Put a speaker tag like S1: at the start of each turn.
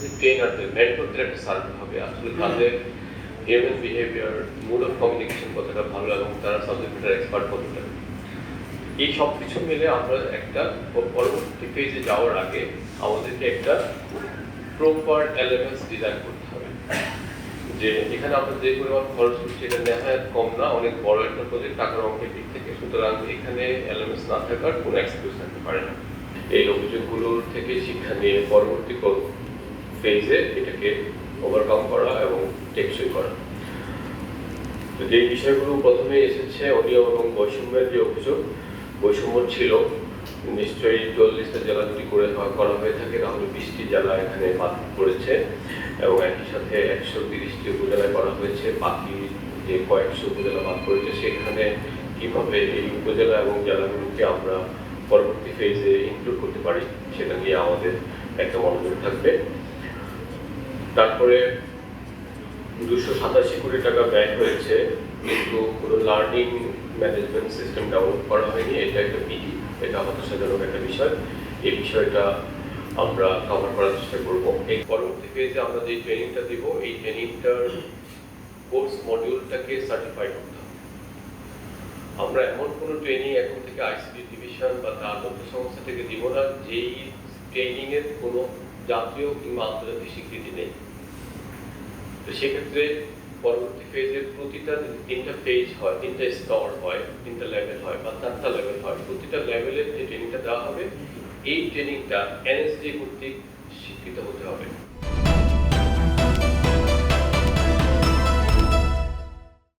S1: যে ট্রেনারদের মেন্টরদের একটা সার্ভে হবে। আসলে তাদের human behaviour mood of communication কতটা ভালো এবং তারা সাবজেক্ট ম্যাটার এক্সপার্ট কতটা। এই সব কিছু মিলে আমরা একটা পরবর্তী ফেজে যাওয়ার আগে আমাদেরকে একটা প্রপার এলিমেন্টস ডিজাইন করতে হবে। যে এখানে আমরা যে পরিমাণ খরচ করছি, এটা নেহায়ত কম না, অনেক বড় একটা প্রজেক্ট টাকার অঙ্কের দিক থেকে। সুতরাং এখানে এলিমেন্টস না থাকার কোনো এক্সকিউজ থাকতে পারে না। এই অভিযোগগুলোর থেকে শিক্ষা নিয়ে পরবর্তী ফেজে এটাকে ওভারকাম করা এবং টেকসই করা। তো যে বিষয়গুলো প্রথমে এসেছে অনিয়ম এবং বৈষম্যের যে অভিযোগ, বৈষম্য ছিল, নিশ্চয়ই চল্লিশটা জেলা যদি করে করা হয়ে থাকে, তাহলে বিশটি জেলা এখানে বাদ পড়েছে এবং একই সাথে একশো তিরিশটি উপজেলায় করা হয়েছে। বাকি যে কয়েকশো উপজেলা বাদ পড়েছে, সেখানে কীভাবে এই উপজেলা এবং জেলাগুলোকে আমরা পরবর্তী ফেজে ইনক্লুড করতে পারি, সেটা নিয়ে আমাদের একটা মনোযোগ থাকবে। তারপরে দুশো সাতাশি কোটি টাকা ব্যয় হয়েছে, কিন্তু কোনো লার্নিং ম্যানেজমেন্ট সিস্টেম ডেভেলপ করা হয়নি, এটা একটা পিটি এটা হতাশাজনক একটা বিষয়। এই বিষয়টা আমরা কভার করার চেষ্টা করব। এই পরবর্তী পেজে আমরা যে ট্রেনিংটা দিব, এই ট্রেনিংটার কোর্স মডিউলটাকে সার্টিফাই করতে হবে। আমরা এমন কোনো ট্রেনিং এখন থেকে আইসিডি ডিভিশন বা তার তথ্য সংস্থা থেকে দিব না, যেই ট্রেনিংয়ের কোনো জাতীয় কিংবা আন্তর্জাতিক স্বীকৃতি নেই। তো সেক্ষেত্রে পরবর্তী ফেজের প্রতিটা তিনটা ফেজ হয়, তিনটা স্তর হয়, তিনটা লেভেল হয় বা চারটা লেভেল হয়, প্রতিটা লেভেলের যে ট্রেনিংটা দেওয়া হবে, এই ট্রেনিংটা এনএসডি কর্তৃক স্বীকৃত হতে হবে।